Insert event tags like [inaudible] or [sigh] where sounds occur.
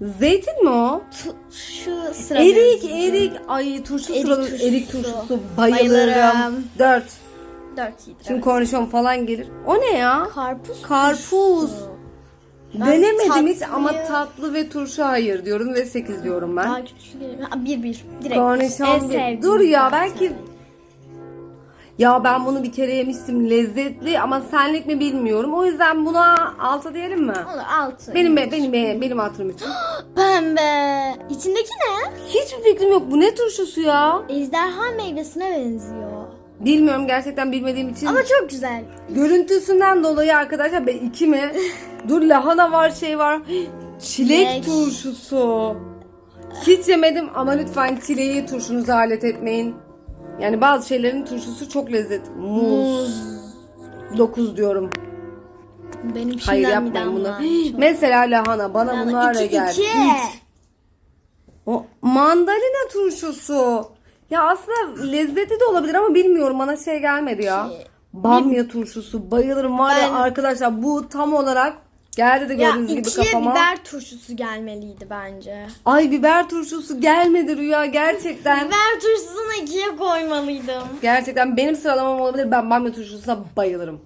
Zeytin mi o? Tu- şu sıra Erik, benziyor. erik. Ay turşu Erik sıralı. turşusu. Erik turşusu. Bayılırım. Bayılırım. Dört. Dört iyidir. Şimdi kornişon falan gelir. O ne ya? Karpuz. Karpuz. turşusu. Ben Denemedim hiç tatlıyı- ama tatlı ve turşu hayır diyorum ve 8 diyorum ben. Daha geliyor. Ha, bir bir. Direkt. Kornişon En bir. sevdiğim Dur ya, zaten. belki- Ya ben bunu bir kere yemiştim lezzetli ama senlik mi bilmiyorum. O yüzden buna 6 diyelim mi? Olur altı. Benim be, benim be, benim hatırım için. [gasps] Pembe. İçindeki ne? Hiçbir fikrim yok. Bu ne turşusu ya? Ejderha meyvesine benziyor. Bilmiyorum gerçekten bilmediğim için. Ama çok güzel. Görüntüsünden dolayı arkadaşlar ben iki mi? [laughs] Dur lahana var şey var. [gasps] Çilek Çilek. turşusu. Hiç yemedim ama lütfen çileği turşunuza alet etmeyin. Yani bazı şeylerin turşusu çok lezzetli. Muz. 9 diyorum. Benim Hayır yapmayın bunu. Mesela lahana bana Yani bunlarla iki, geldi. iki. Üç. O mandalina turşusu. Ya aslında lezzeti de olabilir ama bilmiyorum bana şey gelmedi ya. İki. Bamya turşusu bayılırım var ya Ben- arkadaşlar bu tam olarak geldi de Ya gördüğünüz gibi ikiye kafama. biber turşusu gelmeliydi bence. Ay biber turşusu gelmedi Rüya gerçekten. Biber turşusunu ikiye koymalıydım. Gerçekten benim sıralamam olabilir ben bamya turşusuna bayılırım.